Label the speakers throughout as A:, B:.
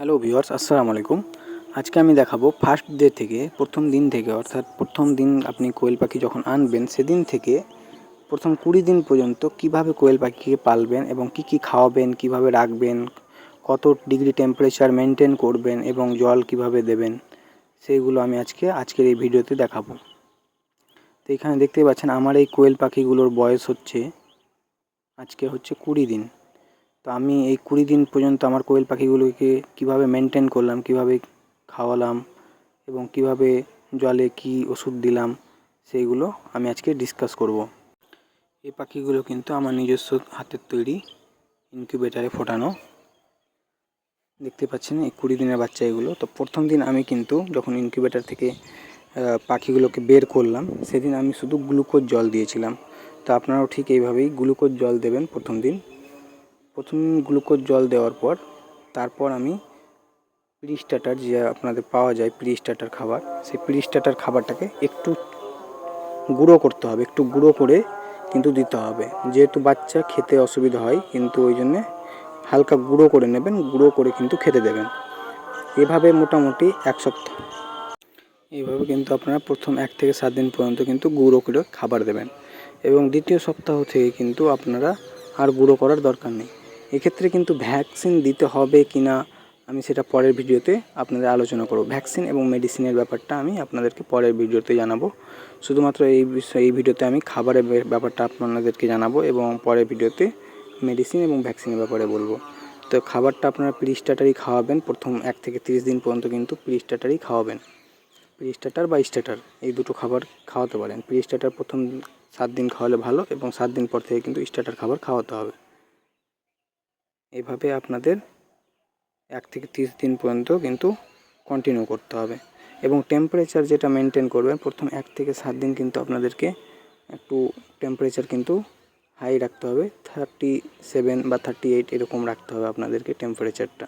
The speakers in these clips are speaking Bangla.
A: হ্যালো ভিউয়ার্স আসসালামু আলাইকুম আজকে আমি দেখাবো ফার্স্ট ডে থেকে, প্রথম দিন থেকে, অর্থাৎ প্রথম দিন আপনি কোয়েল পাখি যখন আনবেন, সেদিন থেকে প্রথম কুড়ি দিন পর্যন্ত কীভাবে কোয়েল পাখিকে পালবেন এবং কি কি খাওয়াবেন, কীভাবে রাখবেন, কত ডিগ্রি টেম্পারেচার মেনটেন করবেন এবং জল কীভাবে দেবেন, সেইগুলো আমি আজকে, আজকের এই ভিডিওতে দেখাবো। তো এখানে দেখতেই পাচ্ছেন, আমার এই কোয়েল পাখিগুলোর বয়স হচ্ছে, আজকে হচ্ছে কুড়ি দিন। তো আমি এই কুড়ি দিন পর্যন্ত আমার কোয়েল পাখিগুলোকে কীভাবে মেনটেন করলাম, কীভাবে খাওয়ালাম এবং কীভাবে জলে কি ওষুধ দিলাম, সেইগুলো আমি আজকে ডিসকাস করব। এই পাখিগুলো কিন্তু আমার নিজস্ব হাতের তৈরি ইনকিউবেটারে ফোটানো। দেখতে পাচ্ছেন এই কুড়ি দিনের বাচ্চা এগুলো। তো প্রথম দিন আমি কিন্তু যখন ইনকিউবেটার থেকে পাখিগুলোকে বের করলাম, সেদিন আমি শুধু গ্লুকোজ জল দিয়েছিলাম। তো আপনারাও ঠিক এইভাবেই গ্লুকোজ জল দেবেন প্রথম দিন। প্রথম গ্লুকোজ জল দেওয়ার পর তারপর আমি প্রি স্টার্টার যে আপনাদের পাওয়া যায় প্রি স্টার্টার খাবার, সেই প্রি স্টার্টার খাবারটাকে একটু গুঁড়ো করতে হবে, একটু গুঁড়ো করে কিন্তু দিতে হবে। যেহেতু বাচ্চা খেতে অসুবিধা হয়, কিন্তু ওই জন্যে হালকা গুঁড়ো করে নেবেন, গুঁড়ো করে কিন্তু খেতে দেবেন। এভাবে মোটামুটি এক সপ্তাহ। এইভাবে কিন্তু আপনারা প্রথম এক থেকে সাত দিন পর্যন্ত কিন্তু গুঁড়ো করে খাবার দেবেন। এবং দ্বিতীয় সপ্তাহ থেকে কিন্তু আপনারা আর গুঁড়ো করার দরকার নেই। এক্ষেত্রে কিন্তু ভ্যাকসিন দিতে হবে কি না আমি সেটা পরের ভিডিওতে আপনাদের আলোচনা করব। ভ্যাকসিন এবং মেডিসিনের ব্যাপারটা আমি আপনাদেরকে পরের ভিডিওতে জানাব। শুধুমাত্র এই বিষয়ে, এই ভিডিওতে আমি খাবারের ব্যাপারটা আপনাদেরকে জানাব এবং পরের ভিডিওতে মেডিসিন এবং ভ্যাকসিনের ব্যাপারে বলব। তো খাবারটা আপনারা প্রি স্টার্টারই খাওয়াবেন, প্রথম এক থেকে তিরিশ দিন পর্যন্ত কিন্তু প্রি স্টার্টারই খাওয়াবেন। প্রি স্টার্টার বা স্টার্টার, এই দুটো খাবার খাওয়াতে পারেন। প্রি স্টার্টার প্রথম সাত দিন খাওয়ালে ভালো এবং সাত দিন পর থেকে কিন্তু স্টার্টার খাবার খাওয়াতে হবে। এভাবে আপনাদের এক থেকে তিরিশ দিন পর্যন্ত কিন্তু কন্টিনিউ করতে হবে। এবং টেম্পারেচার যেটা মেনটেন করবেন, প্রথম এক থেকে সাত দিন কিন্তু আপনাদেরকে একটু টেম্পারেচার কিন্তু হাই রাখতে হবে। থার্টি সেভেন বা থার্টি এইট এরকম রাখতে হবে আপনাদেরকে টেম্পারেচারটা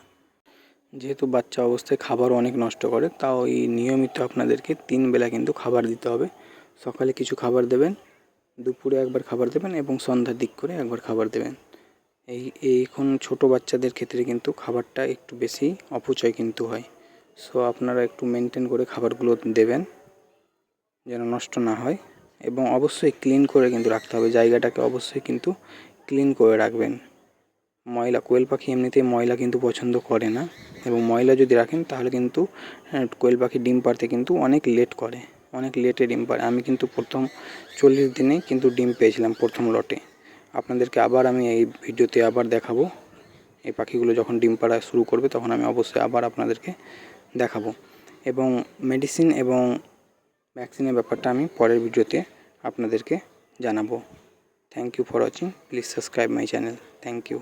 A: যেহেতু বাচ্চা অবস্থায় খাবার অনেক নষ্ট করে, তাও এই নিয়মিত আপনাদেরকে তিন বেলা কিন্তু খাবার দিতে হবে। সকালে কিছু খাবার দেবেন, দুপুরে একবার খাবার দেবেন এবং সন্ধ্যার দিক করে একবার খাবার দেবেন। এই এইখন ছোটো বাচ্চাদের ক্ষেত্রে কিন্তু খাবারটা একটু বেশি অপচয় কিন্তু হয়। সো আপনারা একটু মেনটেন করে খাবারগুলো দেবেন যেন নষ্ট না হয়। এবং অবশ্যই ক্লিন করে কিন্তু রাখতে হবে। জায়গাটাকে অবশ্যই কিন্তু ক্লিন করে রাখবেন। ময়লা কোয়েল পাখি এমনিতেই ময়লা কিন্তু পছন্দ করে না। এবং ময়লা যদি রাখেন তাহলে কিন্তু হ্যাঁ, কোয়েল পাখি ডিম পাড়তে কিন্তু অনেক লেট করে। অনেক লেটে ডিম পাড়ে। আমি কিন্তু প্রথম চল্লিশ দিনে কিন্তু ডিম পেয়েছিলাম প্রথম লটে আপনাদেরকে আবার আমি এই ভিডিওতে আবার দেখাবো। এই পাখিগুলো যখন ডিম পাড়া শুরু করবে, তখন আমি অবশ্যই আবার আপনাদেরকে দেখাবো। এবং মেডিসিন এবং ভ্যাকসিনের ব্যাপারটা আমি পরের ভিডিওতে আপনাদেরকে জানাব। Thank you for watching please subscribe my channel thank you